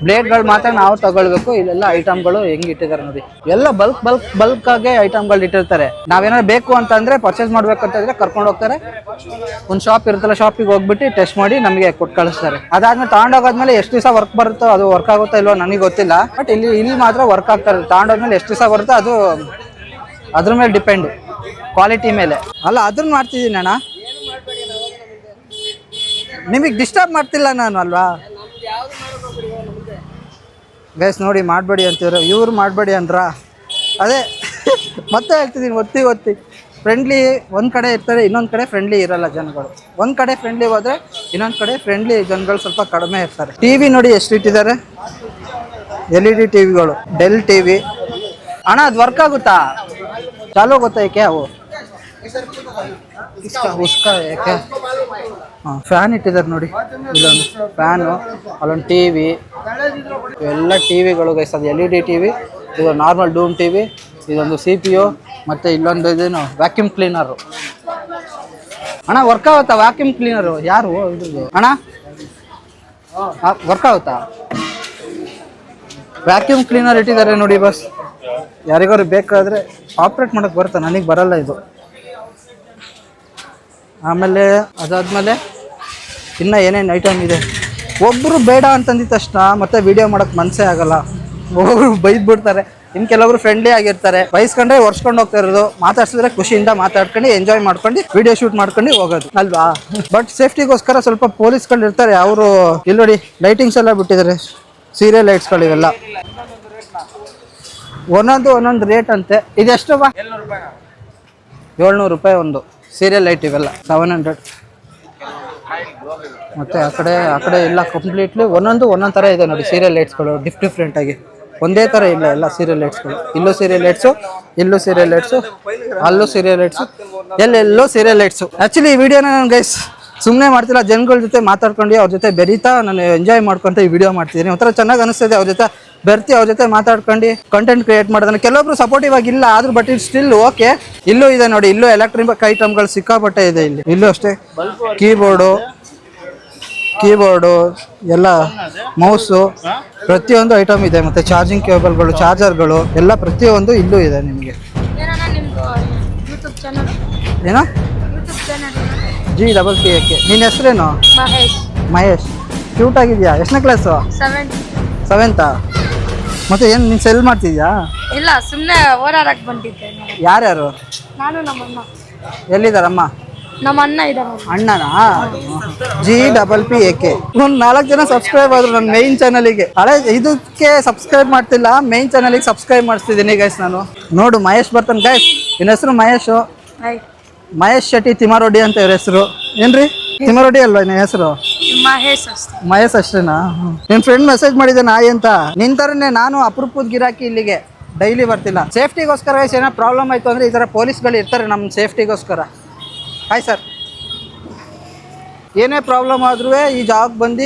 A: ಬ್ಲೇಡ್ಗಳು ಮಾತ್ರ ನಾವು ತಗೊಳ್ಬೇಕು. ಇಲ್ಲೆಲ್ಲ ಐಟಮ್ಗಳು ಹೆಂಗ್ ಇಟ್ಟಿದ್ದಾರೆ ನೋಡಿ. ಎಲ್ಲ ಬಲ್ಕ್ ಬಲ್ಕ್ ಬಲ್ಕ್ ಆಗಿ ಐಟಮ್ಗಳು ಇಟ್ಟಿರ್ತಾರೆ. ನಾವೇನಾದ್ರು ಬೇಕು ಅಂತ ಅಂದ್ರೆ ಪರ್ಚೇಸ್ ಮಾಡ್ಬೇಕು ಅಂತ ಇದ್ರೆ ಕರ್ಕೊಂಡು ಹೋಗ್ತಾರೆ. ಒಂದು ಶಾಪ್ ಇರುತ್ತಲ್ಲ ಶಾಪಿಗೆ ಹೋಗ್ಬಿಟ್ಟು ಟೆಸ್ಟ್ ಮಾಡಿ ನಮಗೆ ಕೊಟ್ಟು ಕಳಿಸ್ತಾರೆ. ಅದಾದ್ಮೇಲೆ ತಗೊಂಡೋಗಾದ್ಮೇಲೆ ಎಷ್ಟು ದಿವಸ ವರ್ಕ್ ಬರುತ್ತೋ ಅದು ವರ್ಕ್ ಆಗುತ್ತೋ ಇಲ್ವೋ ನನಗೆ ಗೊತ್ತಿಲ್ಲ. ಬಟ್ ಇಲ್ಲಿ ಇಲ್ಲಿ ಮಾತ್ರ ವರ್ಕ್ ಆಗ್ತಾರೆ ತಗೊಂಡೋದ್ಮೇಲೆ ಎಷ್ಟು ದಿವಸ ಬರುತ್ತೋ ಅದು ಅದ್ರ ಮೇಲೆ ಡಿಪೆಂಡ್ ಕ್ವಾಲಿಟಿ ಮೇಲೆ. ಅಲ್ಲ, ಅದನ್ನ ಮಾಡ್ತಿದ್ದೀನಿ ಅಣ್ಣ. ನಿಮಗೆ ಡಿಸ್ಟರ್ಬ್ ಮಾಡ್ತಿಲ್ಲ ನಾನು ಅಲ್ವಾ? ಗೈಸ್ ನೋಡಿ, ಮಾಡಬೇಡಿ ಅಂತಿದ್ರು. ಇವ್ರು ಮಾಡಬೇಡಿ ಅಂದ್ರ. ಅದೇ, (laughs) ಮತ್ತೆ ಹೇಳ್ತಿದ್ದೀನಿ ಒತ್ತಿ ಒತ್ತಿ. ಫ್ರೆಂಡ್ಲಿ ಒಂದು ಕಡೆ ಇರ್ತಾರೆ, ಇನ್ನೊಂದು ಕಡೆ ಫ್ರೆಂಡ್ಲಿ ಇರಲ್ಲ ಜನಗಳು. ಒಂದು ಕಡೆ ಫ್ರೆಂಡ್ಲಿ ಹೋದರೆ, ಇನ್ನೊಂದು ಕಡೆ ಫ್ರೆಂಡ್ಲಿ ಜನಗಳು ಸ್ವಲ್ಪ ಕಡಿಮೆ ಇರ್ತಾರೆ. ಟಿ ವಿ ನೋಡಿ ಎಷ್ಟು ಇಟ್ಟಿದ್ದಾರೆ? ಎಲ್ ಇ ಡಿ ಟಿ ವಿಗಳು ಡೆಲ್ ಟಿ ವಿ ಅಣ್ಣ, ಅದು ವರ್ಕ್ ಆಗುತ್ತಾ? ಚಾಲು ಗೊತ್ತಾ ಏಕೆ ಅವು? ಇಷ್ಟ, ಉಸ್ಕ ಹಾಂ ಫ್ಯಾನ್ ಇಟ್ಟಿದ್ದಾರೆ ನೋಡಿ. ಇಲ್ಲೊಂದು ಫ್ಯಾನು ಅಲ್ಲೊಂದು ಟಿ ವಿ ಎಲ್ಲ ಟಿ ವಿಗಳು ಗೈಸ್ ಅದು L E D T V ಇದು ನಾರ್ಮಲ್ ಡೂಮ್ ಟಿ ವಿ ಇದೊಂದು ಸಿ ಪಿ ಯು ಮತ್ತು ಇಲ್ಲೊಂದು ಇದೇನು ವ್ಯಾಕ್ಯೂಮ್ ಕ್ಲೀನರು ಅಣ್ಣ ವರ್ಕ್ ಆಗುತ್ತಾ ವ್ಯಾಕ್ಯೂಮ್ ಕ್ಲೀನರು ಯಾರು ಇದ್ರದ್ದು? ಅಣ್ಣ? ವರ್ಕ್ ಆಗುತ್ತಾ? ವ್ಯಾಕ್ಯೂಮ್ ಕ್ಲೀನರ್ ಇಟ್ಟಿದ್ದಾರೆ ನೋಡಿ ಬಸ್ ಯಾರಿಗಾರು ಬೇಕಾದರೆ ಆಪ್ರೇಟ್ ಮಾಡೋಕ್ಕೆ ಬರುತ್ತಾ? ನನಗೆ ಬರಲ್ಲ ಇದು. ಆಮೇಲೆ ಅದಾದ್ಮೇಲೆ ಇನ್ನು ಏನೇನು ಐಟಮ್ ಇದೆ? ಒಬ್ಬರು ಬೇಡ ಅಂತಂದಿದ ತಕ್ಷಣ ಮತ್ತೆ ವಿಡಿಯೋ ಮಾಡೋಕೆ ಮನಸ್ಸೇ ಆಗಲ್ಲ. ಒಬ್ಬರು ಬೈದ್ಬಿಡ್ತಾರೆ. ಇನ್ನು ಕೆಲವರು ಫ್ರೆಂಡ್ಲಿ ಆಗಿರ್ತಾರೆ. ಬಯಸ್ಕೊಂಡ್ರೆ ಒರ್ಸ್ಕೊಂಡು ಹೋಗ್ತಾ ಇರೋದು. ಮಾತಾಡ್ಸಿದ್ರೆ ಖುಷಿಯಿಂದ ಮಾತಾಡ್ಕೊಂಡು ಎಂಜಾಯ್ ಮಾಡ್ಕೊಂಡು ವಿಡಿಯೋ ಶೂಟ್ ಮಾಡ್ಕೊಂಡು ಹೋಗೋದು. ಅಲ್ವಾ? ಬಟ್ ಸೇಫ್ಟಿಗೋಸ್ಕರ ಸ್ವಲ್ಪ ಪೊಲೀಸ್ಗಳು ಇರ್ತಾರೆ. ಅವರು ಇಲ್ಲಿ ನೋಡಿ ಲೈಟಿಂಗ್ಸ್ ಎಲ್ಲ ಬಿಟ್ಟಿದ್ದಾರೆ. ಸೀರಿಯಲ್ ಲೈಟ್ಸ್ಗಳು ಇವೆಲ್ಲ. ಒಂದೊಂದು ಒಂದೊಂದು ರೇಟ್ ಅಂತೆ. ಇದೆಷ್ಟು ಏಳ್ನೂರು ರೂಪಾಯಿ ಒಂದು. ಸೀರಿಯಲ್ ಲೈಟ್ ಇವೆಲ್ಲ. ಸೆವೆನ್ ಹಂಡ್ರೆಡ್ ಮತ್ತೆ ಆ ಕಡೆ ಆ ಕಡೆ ಎಲ್ಲ ಕಂಪ್ಲೀಟ್ಲಿ ಒಂದೊಂದು ಒಂದೊಂದು ಥರ ಇದೆ ನೋಡಿ ಸೀರಿಯಲ್ ಲೈಟ್ಸ್ಗಳು ಡಿಫ್ ಡಿಫ್ರೆಂಟ್ ಆಗಿ. ಒಂದೇ ಥರ ಇಲ್ಲ ಎಲ್ಲ ಸೀರಿಯಲ್ ಲೈಟ್ಸ್ಗಳು ಇಲ್ಲೂ ಸೀರಿಯಲ್ ಲೈಟ್ಸು ಇಲ್ಲೂ ಸೀರಿಯಲ್ ಲೈಟ್ಸು ಅಲ್ಲೂ ಸೀರಿಯಲ್ ಲೈಟ್ಸು ಎಲ್ಲೆಲ್ಲೋ ಸೀರಿಯಲ್ ಲೈಟ್ಸು ಆ್ಯಕ್ಚುಲಿ ಈ ವಿಡಿಯೋನ ನಾನು ಗೈಸ್ ಸುಮ್ಮನೆ ಮಾಡ್ತಿಲ್ಲ. ಜನಗಳ ಜೊತೆ ಮಾತಾಡ್ಕೊಂಡು ಅವ್ರ ಜೊತೆ ಬೆರೀತಾ ನಾನು ಎಂಜಾಯ್ ಮಾಡ್ಕೊಂತ ಈ ವಿಡಿಯೋ ಮಾಡ್ತಿದ್ದೀನಿ ಒಂಥರ ಚೆನ್ನಾಗಿ ಅನಿಸ್ತದೆ ಅವ್ರ ಜೊತೆ ಬರ್ತಿ ಅವ್ರ ಜೊತೆ ಮಾತಾಡ್ಕೊಂಡು ಕಂಟೆಂಟ್ ಕ್ರಿಯೇಟ್ ಮಾಡೋದನ್ನ. ಕೆಲವೊಬ್ರು ಸಪೋರ್ಟಿವ್ ಆಗಿ ಇಲ್ಲ ಆದ್ರೂ ಬಟ್ ಇಟ್ ಸ್ಟಿಲ್ ಓಕೆ ಇಲ್ಲೂ ಇದೆ ನೋಡಿ, ಇಲ್ಲೂ ಎಲೆಕ್ಟ್ರಿಕ್ ಐಟಮ್ಗಳು ಸಿಕ್ಕಾಪಟ್ಟೆ ಇದೆ ಇಲ್ಲಿ. ಇಲ್ಲೂ ಅಷ್ಟೇ. ಕೀಬೋರ್ಡು ಕೀಬೋರ್ಡು ಎಲ್ಲ ಮೌಸು ಪ್ರತಿಯೊಂದು ಐಟಮ್ ಇದೆ ಮತ್ತೆ ಚಾರ್ಜಿಂಗ್ ಕೇಬಲ್ಗಳು ಚಾರ್ಜರ್ಗಳು ಎಲ್ಲ ಪ್ರತಿಯೊಂದು ಇಲ್ಲೂ ಇದೆ ನಿಮಗೆ. ಏನೋ?
D: YouTube channel
A: G double P A K ನಿನ್ನ ಹೆಸರೇನು?
D: ಮಹೇಶ್.
A: ಮಹೇಶ್. ಕ್ಯೂಟ್ ಆಗಿದೆಯಾ? ಎಷ್ಟನೇ ಕ್ಲಾಸು ಸೆವೆಂತ ಮತ್ತೆ ಏನು ನೀನು ಸೆಲ್ ಮಾಡ್ತಿದ್ಯಾ?
D: ಇಲ್ಲ ಸುಮ್ಮನೆ ಓಡಾಡಕ್ ಬಂದಿದ್ದೆ.
A: ಯಾರ್ಯಾರು?
D: ನಾನು ನಮ್ಮಮ್ಮ.
A: ಎಲ್ಲಿದ್ದಾರಮ್ಮ?
D: ನಮ್ಮ ಅಣ್ಣ ಇದ್ದಾನೆ
A: ಅಣ್ಣನಾ? G double P A K ಒಂದು ನಾಲ್ಕು ಜನ ಸಬ್ಸ್ಕ್ರೈಬ್ ಆದ್ರು ನನ್ನ ಮೈನ್ ಚಾನಲಿಗೆ ಹಳೆ ಇದಕ್ಕೆ ಸಬ್ಸ್ಕ್ರೈಬ್ ಮಾಡ್ತಿಲ್ಲ ಮೈನ್ ಚಾನಲಿಗೆ ಸಬ್ಸ್ಕ್ರೈಬ್ ಮಾಡಿಸ್ತಿದ್ದೀನಿ ಗೈಸ್ ನಾನು. ನೋಡು ಮಹೇಶ್ ಬರ್ತಾನೆ. ಗೈಸ್ ನಿನ್ನ ಹೆಸರು ಮಹೇಶು? ಮಹೇಶ್ ಶೆಟ್ಟಿ ತಿಮಾರೊಡ್ಡಿ ಅಂತ ಇವ್ರ ಹೆಸರು. ಏನ್ರಿ? ತಿಮಾರೊಡ್ಡಿ ಅಲ್ವಾ ನಿನ್ನ ಹೆಸರು?
D: ಮಹೇಶ್
A: ಮಹೇಶ್ ಅಷ್ಟೇನಾ? ನಿನ್ ಫ್ರೆಂಡ್ ಮೆಸೇಜ್ ಮಾಡಿದೆ ನಾಯಿ ಅಂತ. ನಿನ್ ತರನೇ ನಾನು ಅಪರೂಪದ ಗಿರಾಕಿ ಇಲ್ಲಿಗೆ. ಡೈಲಿ ಬರ್ತಿಲ್ಲ. ಸೇಫ್ಟಿಗೋಸ್ಕರ ಏನಾದ್ರು ಏನೋ ಪ್ರಾಬ್ಲಮ್ ಆಯ್ತು ಅಂದ್ರೆ ಈ ತರ ಪೊಲೀಸ್ಗಳು ಇರ್ತಾರೆ ನಮ್ಮ ಸೇಫ್ಟಿಗೋಸ್ಕರ ಹಾಯ್ ಸರ್ ಏನೇ ಪ್ರಾಬ್ಲಮ್ ಆದ್ರೂ ಈ ಜಾಗಕ್ಕೆ ಬಂದು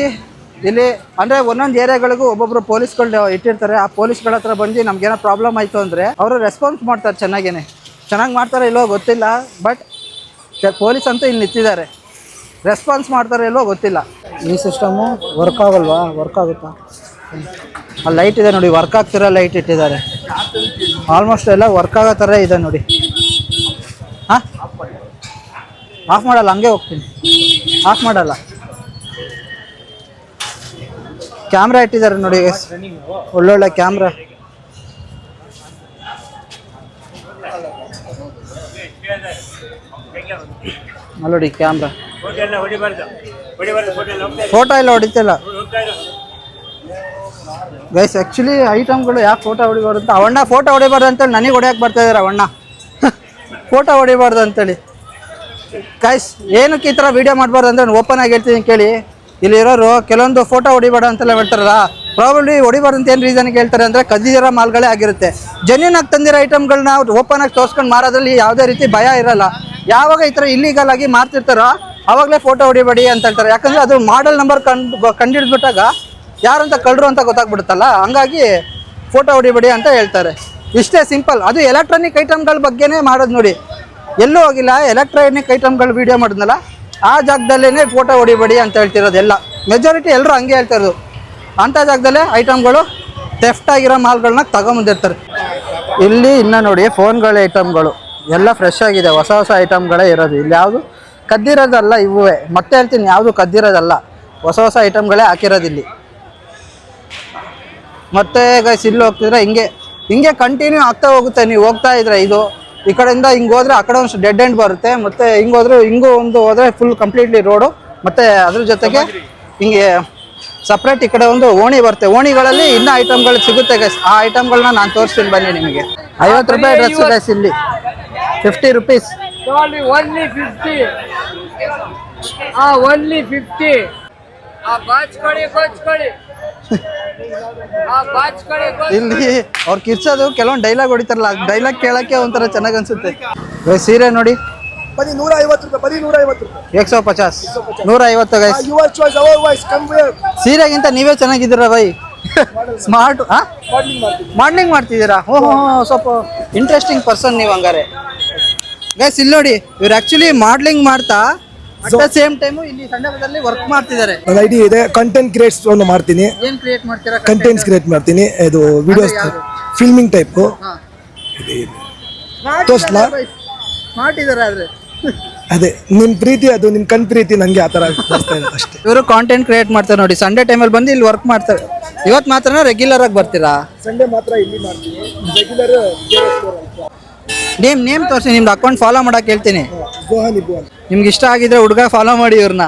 A: ಇಲ್ಲಿ ಅಂದರೆ ಒಂದೊಂದು ಏರಿಯಾಗಳಿಗೂ ಒಬ್ಬೊಬ್ರು ಪೊಲೀಸ್ಗಳು ಇಟ್ಟಿರ್ತಾರೆ. ಆ ಪೊಲೀಸ್ಗಳ ಹತ್ರ ಬಂದು ನಮ್ಗೇನೋ ಪ್ರಾಬ್ಲಮ್ ಆಯಿತು ಅಂದರೆ ಅವರು ರೆಸ್ಪಾನ್ಸ್ ಮಾಡ್ತಾರೆ ಚೆನ್ನಾಗೇನೆ. ಚೆನ್ನಾಗಿ ಮಾಡ್ತಾರೆ ಇಲ್ಲೋ ಗೊತ್ತಿಲ್ಲ ಬಟ್ ಪೊಲೀಸ್ ಅಂತ ಇಲ್ಲಿ ನಿಂತಿದ್ದಾರೆ. ರೆಸ್ಪಾನ್ಸ್ ಮಾಡ್ತಾರೆ ಇಲ್ವೋ ಗೊತ್ತಿಲ್ಲ. ಈ ಸಿಸ್ಟಮು ವರ್ಕ್ ಆಗಲ್ವಾ? ವರ್ಕ್ ಆಗುತ್ತಾ? ಆ ಲೈಟ್ ಇದೆ ನೋಡಿ ವರ್ಕ್ ಆಗ್ತಿರೋ ಲೈಟ್ ಇಟ್ಟಿದ್ದಾರೆ. ಆಲ್ಮೋಸ್ಟ್ ಎಲ್ಲ ವರ್ಕ್ ಆಗೋ ಥರ ಇದೆ ನೋಡಿ ಹಾಂ ಆಫ್ ಮಾಡಲ್ಲ, ಹಂಗೆ ಹೋಗ್ತೀನಿ. ಆಫ್ ಮಾಡಲ್ಲ. ಕ್ಯಾಮ್ರಾ ಇಟ್ಟಿದ್ದಾರೆ ನೋಡಿ ಒಳ್ಳೊಳ್ಳೆ ಕ್ಯಾಮ್ರಾ ನೋಡಿ ಕ್ಯಾಮ್ರಾ ಫೋಟೋ ಎಲ್ಲ ಹೊಡಿತಿಲ್ಲ. ಗೈಸ್ ಆ್ಯಕ್ಚುಲಿ ಐಟಮ್ಗಳು ಯಾಕೆ ಫೋಟೋ ಹೊಡಿಬಾರ್ದು ಅಂತ ಅವಣ್ಣ ಫೋಟೋ ಹೊಡಿಬಾರ್ದು ಅಂತೇಳಿ ನನಗೆ ಹೊಡಿಯಕ್ಕೆ ಬರ್ತಾ ಇದ್ದಾರೆ ಅವಣ್ಣ. (laughs) ಫೋಟೋ ಹೊಡಿಬಾರ್ದು ಅಂತೇಳಿ. ಗೈಸ್ ಏನಕ್ಕೆ ಈ ಥರ ವೀಡಿಯೋ ಮಾಡಬಾರ್ದು ಅಂದರೆ ಓಪನ್ ಆಗಿ ಹೇಳ್ತೀನಿ ಕೇಳಿ. ಇಲ್ಲಿರೋರು ಕೆಲವೊಂದು ಫೋಟೋ ಹೊಡಿಬೇಡ ಅಂತೆಲ್ಲ ಹೇಳ್ತಾರಲ್ಲ ಪ್ರಾಬಬ್ಲಿ ಹೊಡಿಬಾರ್ದು ಅಂತ ಏನು ರೀಸನ್ಗೆ ಹೇಳ್ತಾರೆ ಅಂದರೆ ಕದ್ದಿರೋ ಮಾಲ್ಗಳೇ ಆಗಿರುತ್ತೆ. ಜೆನ್ಯೂನ್ ಆಗಿ ತಂದಿರೋ ಐಟಮ್ಗಳನ್ನ ಓಪನ್ ಆಗಿ ತೋರಿಸ್ಕೊಂಡು ಮಾರೋದ್ರಲ್ಲಿ ಯಾವುದೇ ರೀತಿ ಭಯ ಇರಲ್ಲ. ಯಾವಾಗ ಈ ಥರ ಇಲ್ಲೀಗಲ್ ಆಗಿ ಮಾರ್ತಿರ್ತಾರೋ, ಅವಾಗಲೇ ಫೋಟೋ ಹೊಡಿಬೇಡಿ ಅಂತ ಹೇಳ್ತಾರೆ. ಯಾಕಂದರೆ ಅದು ಮಾಡಲ್ ನಂಬರ್ ಕಂಡು ಕಂಡಿಡ್ಬಿಟ್ಟಾಗ ಯಾರಂತ ಕಳ್ಳರು ಅಂತ ಗೊತ್ತಾಗ್ಬಿಡುತ್ತಲ್ಲ, ಹಂಗಾಗಿ ಫೋಟೋ ಹೊಡಿಬೇಡಿ ಅಂತ ಹೇಳ್ತಾರೆ. ಇಷ್ಟೇ ಸಿಂಪಲ್ ಅದು ಎಲೆಕ್ಟ್ರಾನಿಕ್ ಐಟಮ್ಗಳ ಬಗ್ಗೆನೇ ಮಾಡೋದು ನೋಡಿ. ಎಲ್ಲೂ ಹೋಗಿಲ್ಲ ಎಲೆಕ್ಟ್ರಾನಿಕ್ ಐಟಮ್ಗಳು ವೀಡಿಯೋ ಮಾಡಿದ್ನಲ್ಲ, ಆ ಜಾಗದಲ್ಲೇ ಫೋಟೋ ಹೊಡಿಬೇಡಿ ಅಂತ ಹೇಳ್ತಿರೋದು ಎಲ್ಲ ಮೆಜಾರಿಟಿ ಎಲ್ಲರೂ ಹಂಗೆ ಹೇಳ್ತಾ ಇರೋದು. ಅಂಥ ಜಾಗದಲ್ಲೇ ಐಟಮ್ಗಳು ಥೆಫ್ಟ್ ಆಗಿರೋ ಮಾಲ್ಗಳನ್ನ ತಗೊಂಬಂದಿರ್ತಾರೆ. ಇಲ್ಲಿ ಇನ್ನು ನೋಡಿ ಫೋನ್ಗಳ ಐಟಮ್ಗಳು ಎಲ್ಲ ಫ್ರೆಶ್ ಆಗಿದೆ, ಹೊಸ ಹೊಸ ಐಟಮ್ಗಳೇ ಇರೋದು. ಇಲ್ಲಿ ಯಾವುದು ಕದ್ದಿರೋದಲ್ಲ, ಇವುವೇ. ಮತ್ತೆ ಹೇಳ್ತೀನಿ, ಯಾವುದು ಕದ್ದಿರೋದಲ್ಲ. ಹೊಸ ಹೊಸ ಐಟಮ್ಗಳೇ ಹಾಕಿರೋದು ಇಲ್ಲಿ. ಮತ್ತೆ ಗೈಸ್ ಇಲ್ಲಿ ಹೋಗ್ತಿದ್ರೆ ಹಿಂಗೆ ಹಿಂಗೆ ಕಂಟಿನ್ಯೂ ಆಗ್ತಾ ಹೋಗುತ್ತೆ. ನೀವು ಹೋಗ್ತಾ ಇದ್ರೆ ಇದು. ಈ ಕಡೆಯಿಂದ ಹಿಂಗೆ ಹೋದ್ರೆ ಆ ಕಡೆ ಒಂದು ಡೆಡ್ ಎಂಡ್ ಬರುತ್ತೆ. ಮತ್ತೆ ಹಿಂಗೆ ಹೋದ್ರೆ ಹಿಂಗೂ ಒಂದು ಹೋದ್ರೆ ಫುಲ್ ಕಂಪ್ಲೀಟ್ಲಿ ರೋಡು ಮತ್ತೆ ಅದ್ರ ಜೊತೆಗೆ ಹಿಂಗೆ ಸಪ್ರೇಟ್ ಈ ಕಡೆ ಒಂದು ಓಣಿ ಬರುತ್ತೆ. ಓಣಿಗಳಲ್ಲಿ ಇನ್ನ ಐಟಮ್ಗಳು ಸಿಗುತ್ತೆ ಗೈಸ್ ಆ ಐಟಮ್ಗಳನ್ನ ನಾನು ತೋರಿಸ್ತೀನಿ ಬನ್ನಿ ನಿಮಗೆ. ಐವತ್ತು ರೂಪಾಯಿ ಡ್ರೆಸ್ ಗೈಸ್ ಇಲ್ಲಿ. Fifty rupees
B: only only fifty ಆ ಓನ್ಲಿ ಫಿಫ್ಟಿ ಆ ಬಾಚ್ಕೊಳ್ಳಿ ಬಾಚ್ಕೊಳ್ಳಿ ಆ ಬಾಚ್ಕೊಳ್ಳಿ
A: ಇಲ್ಲಿ ಅವ್ರು ಕಿರ್ಚೋದು ಕೆಲವೊಂದು ಡೈಲಾಗ್ ಹೊಡಿತಾರಲ್ಲ ಡೈಲಾಗ್ ಕೇಳಕ್ಕೆ ಒಂಥರ ಚೆನ್ನಾಗಿ ಅನ್ಸುತ್ತೆ. ಗೈಸ್ ಸೀರೆ ನೋಡಿ.
E: ನೂರ ಐವತ್ತು ರೂಪಾಯಿ ಬರೀ ನೂರ ಐವತ್ತು ರೂಪಾಯಿ
A: ಏಕ್ ಪಚಾಸ್ ನೂರ ಐವತ್ತು
E: guys your choice our voice
A: ಸೀರೆಗಿಂತ ನೀವೇ ಚೆನ್ನಾಗಿದ್ದೀರಾ ಬೈ ಸ್ಮಾರ್ಟ್ ಹಾ
E: ಮಾಡಲಿಂಗ್
A: ಮಾಡ್ತಿದ್ದೀರಾ? ಹೋ ಹೋ ಸ್ವಲ್ಪ ಇಂಟ್ರೆಸ್ಟಿಂಗ್ ಪರ್ಸನ್ ನೀವು ಹಂಗಾರೆ. ಗೈಸ್ ಇಲ್ಲಿ ನೋಡಿ ಇವ್ರು ಆಕ್ಚುಲಿ ಮಾಡ್ಲಿಂಗ್ ಮಾಡ್ತಾ ಸೇಮ್ ಟೈಮ್ ಇಲ್ಲಿ ಸಂದರ್ಭದಲ್ಲಿ ವರ್ಕ್ ಮಾಡ್ತಿದ್ದಾರೆ.
E: ನನ್ನ ಐಡಿ ಇದೆ. ಕಂಟೆಂಟ್ ಕ್ರಿಯೇಟ್ಸ್ ಒಂದು ಮಾಡ್ತೀನಿ.
A: ಏನ್ ಕ್ರಿಯೇಟ್ ಮಾಡ್ತೀರಾ
E: ಕಂಟೆಂಟ್ಸ್ ಕ್ರಿಯೇಟ್ ಮಾಡ್ತೀನಿ. ಇದು ವಿಡಿಯೋಸ್ ಫಿಲ್ಮಿಂಗ್ ಟೈಪು ತೋರ್ಸ್ಲಾ?
A: ಸ್ಮಾರ್ಟ್ ಇದಾರೆ ಆದ್ರೆ.
E: ಅದೇ ನಿಮ್ ಪ್ರೀತಿ ಅದು ನಿಮ್ ಕಣ್ ಪ್ರೀತಿ ನಂಗೆ ಆ ಥರ ಬರ್ತಾ ಇದೆ ಅಷ್ಟೇ.
A: ಇವರು ಕಾಂಟೆಂಟ್ ಕ್ರಿಯೇಟ್ ಮಾಡ್ತಾರೆ ನೋಡಿ. ಸಂಡೇ ಟೈಮಲ್ಲಿ ಬಂದು ಇಲ್ಲಿ ವರ್ಕ್ ಮಾಡ್ತಾರೆ. ಇವತ್ತು ಮಾತ್ರ ರೆಗ್ಯುಲರ್ ಆಗಿ ಬರ್ತೀರಾ?
E: ಸಂಡೇ ಮಾತ್ರ ಇಲ್ಲಿ ಮಾಡ್ತೀನಿ. ರೆಗ್ಯುಲರ್
A: ನೇಮ್ ನೇಮ್ ತೋರಿಸಿ ನಿಮ್ದು ಅಕೌಂಟ್ ಫಾಲೋ ಮಾಡಕ್ಕೆ ಹೇಳ್ತೀನಿ.
E: ಗೋಹಾನಿ ಗೋಹಾನಿ
A: ನಿಮ್ಗೆ ಇಷ್ಟ ಆಗಿದ್ರೆ ಹುಡುಗ ಫಾಲೋ ಮಾಡಿ ಇವ್ರನ್ನ.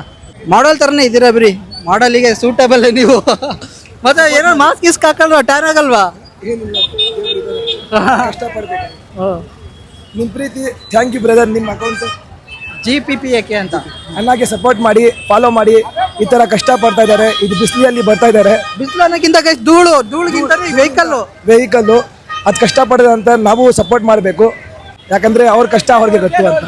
A: ಮಾಡಲ್ ಥರನೇ ಇದ್ದೀರಾ ಬಿರಿ ಮಾಡಲಿಗೆ ಸೂಟಬಲ್ ನೀವು. (laughs) ಮತ್ತೆ ಏನೋ ಮಾಸ್ಕ್ ಇಸ್ಕ್ ಹಾಕಲ್ವಾ? ಟ್ಯಾನ್ ಆಗಲ್ವಾ?
E: ಏನಿಲ್ಲ. ಕಷ್ಟಪಡ್ಬೇಕು ನಿಮ್ ಪ್ರೀತಿ ಥ್ಯಾಂಕ್ ಯು ಬ್ರದರ್ ನಿಮ್ಮ account
A: G P P A K ಅಂತ.
E: ಅಣ್ಣಗೆ ಸಪೋರ್ಟ್ ಮಾಡಿ ಫಾಲೋ ಮಾಡಿ ಈ ತರ ಕಷ್ಟ ಪಡ್ತಾ ಇದ್ದಾರೆ ಇದು ಬಿಸಿಲಿಯಲ್ಲಿ ಬರ್ತಾ ಇದ್ದಾರೆ.
A: ಬಿಸಿಲು ಅನ್ನೋಕ್ಕಿಂತ ಧೂಳು ಧೂಳಿಗಿಂತ ವೆಹಿಕಲ್
E: ವೆಹಿಕಲ್ಲು ಅದು ಕಷ್ಟ ಅಂತ ನಾವು ಸಪೋರ್ಟ್ ಮಾಡಬೇಕು. ಯಾಕಂದ್ರೆ ಅವ್ರ ಕಷ್ಟ ಅವ್ರಿಗೆ ಗೊತ್ತು ಅಂತ.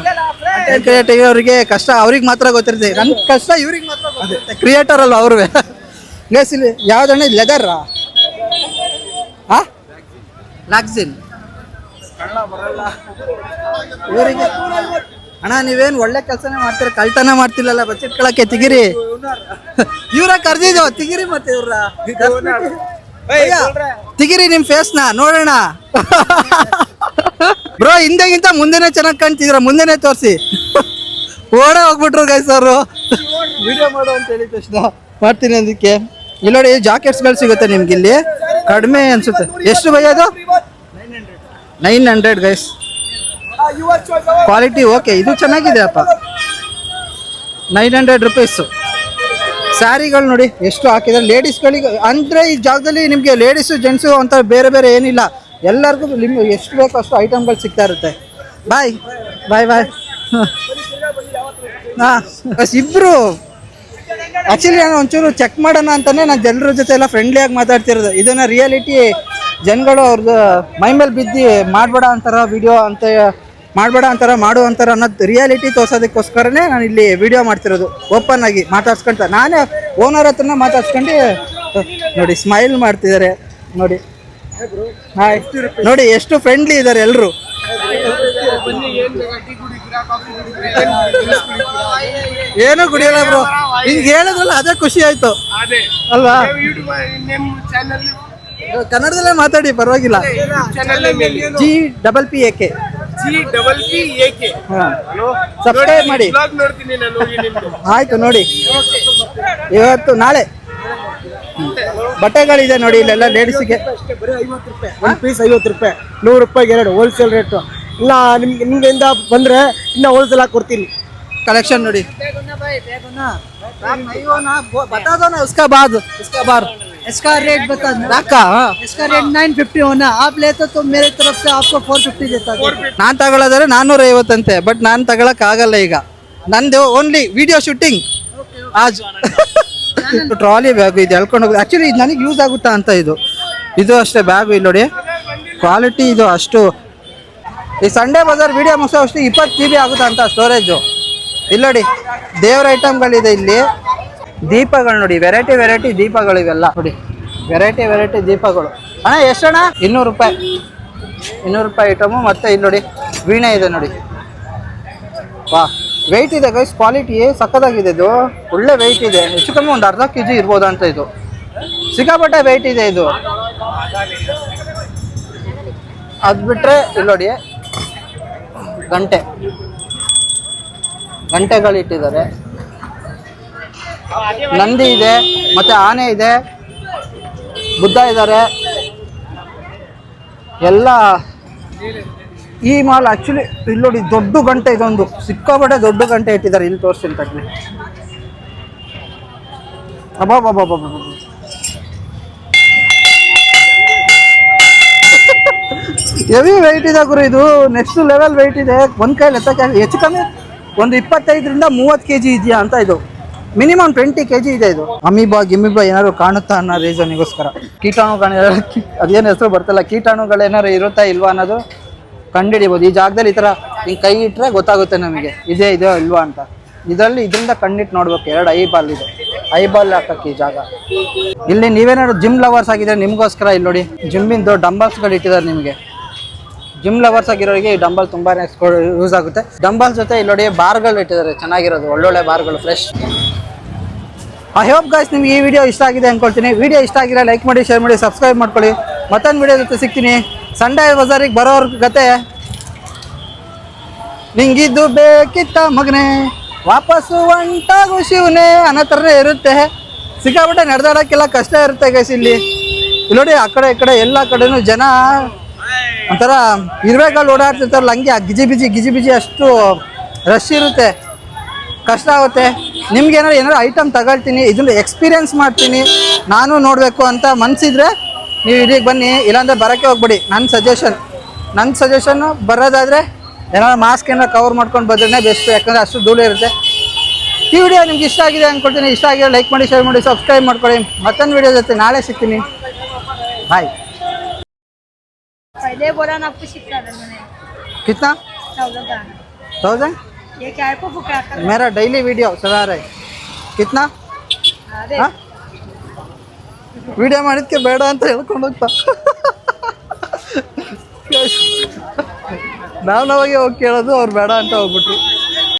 A: ಕ್ರಿಯೇಟಿವ್ ಅವರಿಗೆ ಕಷ್ಟ ಅವ್ರಿಗೆ ಮಾತ್ರ ಗೊತ್ತಿರುತ್ತೆ. ನನ್ನ ಕಷ್ಟ ಇವ್ರಿಗೆ ಮಾತ್ರ ಕ್ರಿಯೇಟರ್ ಅಲ್ಲ ಅವ್ರು ಗೈಸ್ ಇಲ್ಲಿ ಯಾವ್ದಣ್ಣ ಲೆದರ್ ಲ್ಯಾಕ್ಸಿನ್ ಇವರಿಗೆ ಅಣ್ಣ ನೀವೇನು ಒಳ್ಳೆ ಕೆಲಸನೇ ಮಾಡ್ತೀರ? ಕಳ್ತನ ಮಾಡ್ತಿಲ್ಲಲ್ಲ ಬಚ್ಚಿಟ್ಕೊಳಕ್ಕೆ ತಿಗಿರಿ. ಇವ್ರ ಕರ್ದಿದ್ದು ತಿಗಿರಿ ಮತ್ತೆ ಇವ್ರ. ತಿಗಿರಿ ನಿಮ್ನ ನೋಡೋಣ. ಬ್ರೋ ಹಿಂದೆಗಿಂತ ಮುಂದೆನೆ ಚೆನ್ನಾಗಿ ಕಾಣ್ತಿದ್ರ ಮುಂದೆನೆ ತೋರಿಸಿ. ಓಡೇ ಹೋಗ್ಬಿಟ್ರು ಗೈಸ್ ಅವರು. ವಿಡಿಯೋ ಮಾಡೋ ಅಂತ ಹೇಳಿದ ತಕ್ಷಣ. ಮಾಡ್ತೀನಿ ಅದಕ್ಕೆ. ಇಲ್ಲಿ ನೋಡಿ ಜಾಕೆಟ್ಸ್ಗಳು ಸಿಗುತ್ತೆ ನಿಮ್ಗೆ ಇಲ್ಲಿ. ಕಡಿಮೆ ಅನ್ಸುತ್ತೆ. ಎಷ್ಟು ಭಯ ಅದು nine hundred guys quality okay ಇದು ಚೆನ್ನಾಗಿದೆ ಅಪ್ಪ. ನೈನ್ ಹಂಡ್ರೆಡ್ ರುಪೀಸು ಸ್ಯಾರಿಗಳು ನೋಡಿ ಎಷ್ಟು ಹಾಕಿದ್ದಾರೆ. ಲೇಡೀಸ್ಗಳಿಗೆ ಅಂದರೆ ಈ ಜಾಗದಲ್ಲಿ ನಿಮಗೆ ಲೇಡೀಸು ಜೆಂಟ್ಸು ಅಂತ ಬೇರೆ ಬೇರೆ ಏನಿಲ್ಲ. ಎಲ್ಲರಿಗೂ ನಿಮ್ ಎಷ್ಟು ಬೇಕೋ ಅಷ್ಟು ಐಟಮ್ಗಳು ಸಿಗ್ತಾ ಇರುತ್ತೆ. ಬಾಯ್ ಬಾಯ್ ಬಾಯ್ ಹಾಂ, ಬಸ್ ಇಬ್ಬರು ಆ್ಯಕ್ಚುಲಿ ನಾನು ಒಂಚೂರು ಚೆಕ್ ಮಾಡೋಣ ಅಂತಲೇ ನಾನು ಜನರ ಜೊತೆ ಎಲ್ಲ ಫ್ರೆಂಡ್ಲಿಯಾಗಿ ಮಾತಾಡ್ತಿರೋದು. ಇದನ್ನು ರಿಯಾಲಿಟಿ ಜನಗಳು ಅವ್ರದ್ದು ಮೈ ಮೇಲೆ ಬಿದ್ದು ಮಾಡಬೇಡ ಅಂತಾರ ವಿಡಿಯೋ ಅಂತ ಮಾಡಬೇಡ ಅಂತಾರ ಮಾಡು ಅಂತಾರ ಅನ್ನೋದು ರಿಯಾಲಿಟಿ ತೋರ್ಸೋದಕ್ಕೋಸ್ಕರನೇ ನಾನು ಇಲ್ಲಿ ವಿಡಿಯೋ ಮಾಡ್ತಿರೋದು. ಓಪನ್ ಆಗಿ ಮಾತಾಡ್ಸ್ಕೊಂತ ನಾನೇ ಓನರ್ ಹತ್ರನೇ ಮಾತಾಡ್ಸ್ಕೊಂಡು ನೋಡಿ ಸ್ಮೈಲ್ ಮಾಡ್ತಿದ್ದಾರೆ. ನೋಡಿ. ಹಾಯ್ ನೋಡಿ ಎಷ್ಟು ಫ್ರೆಂಡ್ಲಿ ಇದ್ದಾರೆ ಎಲ್ಲರೂ ಏನು ಗುಡಿಯಲ್ಲ ಬ್ರೋ ಹಿಂಗೆ ಹೇಳಿದ್ರಲ್ಲ ಅದೇ ಖುಷಿ ಆಯ್ತು. ಅಲ್ವಾ? ಕನ್ನಡದಲ್ಲೇ ಮಾತಾಡಿ ಪರವಾಗಿಲ್ಲ. G double P A K
C: G double P A K
A: subscribe ಮಾಡಿ
C: ಬ್ಲಾಗ್ ನೋಡ್ತೀನಿ ನಾನು ಹೋಗಿ ನಿಮ್ದು
A: ಆಯ್ತು ನೋಡಿ ಇವತ್ತು ನಾಳೆ ಬಟ್ಟೆಗಳಿದೆ ನೋಡಿ ಇಲ್ಲೆಲ್ಲ ಲೇಡೀಸ್ಗೆ
E: ಒಂದು ಪೀಸ್ ಐವತ್ತು ರೂಪಾಯಿ ನೂರು ರೂಪಾಯಿಗೆ ಎರಡು ಹೋಲ್ಸೇಲ್ ರೇಟು ಇಲ್ಲ ನಿಮ್ಗೆ ನಿಮ್ಗೆಯಿಂದ ಬಂದರೆ ಇನ್ನೂ ಹೋಲ್ಸೇಲ್ ಹಾಕಿ ಕೊಡ್ತೀನಿ
A: कलेक्शन ನೋಡಿ बता दो ना उसका बाद उसका बाद
F: इसका रेट बता दो
A: रखा हाँ
F: इसका रेट नाइन फिफ्टी होना आप लेते तो मेरे तरफ से आपको फोर फिफ्टी देता था
A: ನಾನು ತಗೊಳ್ಳೋದಾದ್ರೆ ನಾನ್ನೂರ ಐವತ್ತಂತೆ ಬಟ್ ನಾನು ತಗೊಳಕ್ ಆಗಲ್ಲ ಈಗ ನಂದು only video shooting as trolley bag ಇದು ಎಳ್ಕೊಂಡು ಹೋಗಿ ಆ್ಯಕ್ಚುಲಿ ಇದು ನನಗೆ ಯೂಸ್ ಆಗುತ್ತಾ ಅಂತ ಇದು ಇದು ಅಷ್ಟೇ ಬ್ಯಾಗು ಇಲ್ಲಿ ನೋಡಿ ಕ್ವಾಲಿಟಿ ಇದು ಅಷ್ಟು ಈ ಸಂಡೇ ಬಜಾರ್ ವಿಡಿಯೋ ಮುಗಿಸೋ ಅಷ್ಟು ಇಪ್ಪತ್ತು ಜಿ ಬಿ ಆಗುತ್ತಾ ಅಂತ ಸ್ಟೋರೇಜು ಇಲ್ಲಿ ನೋಡಿ ದೇವ್ರ ಐಟಮ್ಗಳಿದೆ ಇಲ್ಲಿ ದೀಪಗಳು ನೋಡಿ ವೆರೈಟಿ ವೆರೈಟಿ ದೀಪಗಳು ಇವೆಲ್ಲ ನೋಡಿ. ವೆರೈಟಿ ವೆರೈಟಿ ದೀಪಗಳು. ಅಣ್ಣ, ಎಷ್ಟಣ್ಣ? ಇನ್ನೂರು ರೂಪಾಯಿ. ಇನ್ನೂರು ರೂಪಾಯಿ ಐಟಮು ಮತ್ತೆ ಇಲ್ಲಿ ನೋಡಿ, ವೀಣೆ ಇದೆ ನೋಡಿ. ವಾ ವೆಯ್ಟ್ ಇದೆ ಗೈಸ್ ಕ್ವಾಲಿಟಿ ಸಕ್ಕತ್ತಾಗಿದೆ ಇದು. ಒಳ್ಳೆ ವೆಯ್ಟ್ ಇದೆ. ಹೆಚ್ಚು ಕಮ್ಮಿ ಒಂದು ಅರ್ಧ ಕೆ ಜಿ ಇರ್ಬೋದು ಅಂತ ಇದು. ಸಿಕ್ಕಾಪಟ್ಟೆ ವೆಯ್ಟ್ ಇದೆ ಇದು. ಅದು ಬಿಟ್ಟರೆ ಇಲ್ಲಿ ನೋಡಿ, ಗಂಟೆ. ಗಂಟೆಗಳು ಇಟ್ಟಿದ್ದಾರೆ ನಂದಿ ಇದೆ, ಮತ್ತೆ ಆನೆ ಇದೆ. ಬುದ್ಧ ಇದ್ದಾರೆ. ಎಲ್ಲ ಈ ಮಾಲ್ ಆಕ್ಚುಲಿ ಇಲ್ಲಿ ನೋಡಿ ದೊಡ್ಡ ಗಂಟೆ ಇದೊಂದು ಸಿಕ್ಕಾಪಟ್ಟೆ ದೊಡ್ಡ ಗಂಟೆ ಇಟ್ಟಿದ್ದಾರೆ. ಇಲ್ಲಿ ತೋರಿಸ್ತೀನಿ ತಗ್ಲಿ ಹೆವಿ ವೆಯ್ಟ್ ಇದೆ ಗುರು ಇದು. ನೆಕ್ಸ್ಟ್ ಲೆವೆಲ್ ವೆಯ್ಟ್ ಇದೆ. ಒಂದ್ ಕೈಲಿ ಎತ್ತಕ್ಕೆ ಹೆಚ್ಚು ಕಮ್ಮಿ? ಒಂದು ಇಪ್ಪತ್ತೈದರಿಂದ ಮೂವತ್ತು ಕೆ ಜಿ ಇದೆಯಾ ಅಂತ ಇದು. ಮಿನಿಮಮ್ ಟ್ವೆಂಟಿ ಕೆ ಜಿ ಇದೆ ಇದು. ಅಮೀಬಾ, ಗಿಮಿಬಾ ಏನಾದ್ರು ಕಾಣುತ್ತಾ ಅನ್ನೋ ರೀಸನ್ಗೋಸ್ಕರ ಕೀಟಾಣುಗಳು ಅದೇನು ಹೆಸರು ಬರ್ತಲ್ಲ ಕೀಟಾಣುಗಳು ಏನಾದ್ರು ಇರುತ್ತಾ ಇಲ್ವಾ ಅನ್ನೋದು ಕಂಡುಹಿಡಿಬೋದು. ಈ ಜಾಗದಲ್ಲಿ ಈ ಥರ ಹಿಂಗ್ ಕೈ ಇಟ್ಟರೆ ಗೊತ್ತಾಗುತ್ತೆ ನಮಗೆ. ಇದೇ ಇದೆಯೋ ಇಲ್ವಾ ಅಂತ. ಇದರಲ್ಲಿ ಇದರಿಂದ ಕಣ್ಣಿಟ್ಟು ನೋಡ್ಬೇಕು. ಎರಡು ಐ ಬಾಲ್ ಇದೆ. ಐ ಬಾಲ್ ಹಾಕಕ್ಕೆ ಈ ಜಾಗ. ಇಲ್ಲಿ ನೀವೇನಾದ್ರು ಜಿಮ್ ಲವರ್ಸ್ ಆಗಿದ್ರೆ ನಿಮಗೋಸ್ಕರ ಇಲ್ಲಿ ನೋಡಿ. ಜಿಮ್ಮಿಂದು ಡಂಬಲ್ಸ್ಗಳು ಇಟ್ಟಿದ್ದಾರೆ ನಿಮಗೆ. ಜಿಮ್ ಲವರ್ಸ್ ಆಗಿರೋರಿಗೆ ಈ ಡಂಬಲ್ ತುಂಬಾ ಯೂಸ್ ಆಗುತ್ತೆ. ಡಂಬಲ್ ಜೊತೆ ಇಲ್ಲಿ ನೋಡಿ ಬಾರ್ಗಳು ಇಟ್ಟಿದ್ದಾರೆ, ಚೆನ್ನಾಗಿರೋದು, ಒಳ್ಳೊಳ್ಳೆ ಬಾರ್ಗಳು ಫ್ರೆಶ್ ಐ ಹೋಪ್ ಗಾಯ್ಸ್ ನಿಮ್ಗೆ ಈ ವಿಡಿಯೋ ಇಷ್ಟ ಆಗಿದೆ ಅನ್ಕೊಳ್ತೀನಿ. ವಿಡಿಯೋ ಇಷ್ಟ ಆಗಿರೋ ಲೈಕ್ ಮಾಡಿ ಶೇರ್ ಮಾಡಿ ಸಬ್ಸ್ಕ್ರೈಬ್ ಮಾಡ್ಕೊಳ್ಳಿ. ಮತ್ತೊಂದು ವಿಡಿಯೋ ಜೊತೆ ಸಿಗ್ತೀನಿ. ಸಂಡೇ ಬಜಾರಿಗೆ ಬರೋರ್ ಕತೆ ನಿಂಗಿದ್ದು ಬೇಕಿತ್ತ ಮಗನೇ, ವಾಪಸ್ಸು ಒಂಟಾಗು ಶಿವನೇ ಅನ್ನೋ ಥರನೇ ಇರುತ್ತೆ. ಸಿಕ್ಕಾಬಿಟ್ಟೆ ನಡೆದಾಡೋಕ್ಕೆಲ್ಲ ಕಷ್ಟ ಇರುತ್ತೆ ಗೈಸ್ ಇಲ್ಲಿ. ಇಲ್ಲಿ ನೋಡಿ ಆ ಕಡೆ, ಈ ಕಡೆ ಎಲ್ಲ ಕಡೆನೂ ಜನ ಒಂಥರ ಇರುವೆಗಳು ಓಡಾಡ್ತಿರ್ತಾರಲ್ಲ ಹಂಗೆ ಗಿಜಿ ಬಿಜಿ ಗಿಜಿ ಬಿಜಿ ಅಷ್ಟು ರಶ್ ಇರುತ್ತೆ. ಕಷ್ಟ ಆಗುತ್ತೆ. ನಿಮ್ಗೆ ಏನಾದ್ರು ಏನಾರು ಐಟಮ್ ತಗೊಳ್ತೀನಿ, ಇದನ್ನ ಎಕ್ಸ್ಪೀರಿಯನ್ಸ್ ಮಾಡ್ತೀನಿ, ನಾನು ನೋಡಬೇಕು ಅಂತ ಮನಸ್ಸಿದ್ರೆ ನೀವು ಇಲ್ಲಿಗೆ ಬನ್ನಿ, ಇಲ್ಲಾಂದ್ರೆ ಬರೋಕ್ಕೆ ಹೋಗ್ಬಿಡಿ. ನನ್ನ ಸಜೆಷನ್ ನನ್ನ ಸಜೆಷನ್ನು ಬರೋದಾದರೆ ಏನಾದ್ರು ಮಾಸ್ಕ್ ಏನಾದ್ರು ಕವರ್ ಮಾಡ್ಕೊಂಡು ಬಂದ್ರೆ ಬೆಸ್ಟ್ ಯಾಕಂದರೆ ಅಷ್ಟು ಧೂಳು ಇರುತ್ತೆ. ಈ ವಿಡಿಯೋ ನಿಮ್ಗೆ ಇಷ್ಟ ಆಗಿದೆ ಅಂದ್ಕೊಳ್ತೀನಿ ಇಷ್ಟ ಆಗಿದೆ ಲೈಕ್ ಮಾಡಿ ಶೇರ್ ಮಾಡಿ ಸಬ್ಸ್ಕ್ರೈಬ್ ಮಾಡ್ಕೊಳ್ಳಿ. ಮತ್ತೊಂದು ವಿಡಿಯೋ ಜೊತೆ ನಾಳೆ ಸಿಗ್ತೀನಿ. ಬಾಯ್
D: पहले बोला ना आपको सिखा था मैंने
A: कितना
D: चौदह का
A: थाउजेंड
D: ये क्या है पप्पू क्या कर
A: मेरा डेली वीडियो चला रहा है कितना
D: अरे
A: हाँ? ವಿಡಿಯೋ ಮಾಡಿದ್ಕೆ (laughs) ಬೇಡ ಅಂತ ಹೇಳ್ಕೊಂಡು ಹೋಗ್ತಾ ನಾವು ನಾವಾಗೆ ಹೋಗಿ ಕೇಳೋದು ಅವ್ರು ಬೇಡ ಅಂತ ಹೋಗ್ಬಿಟ್ರು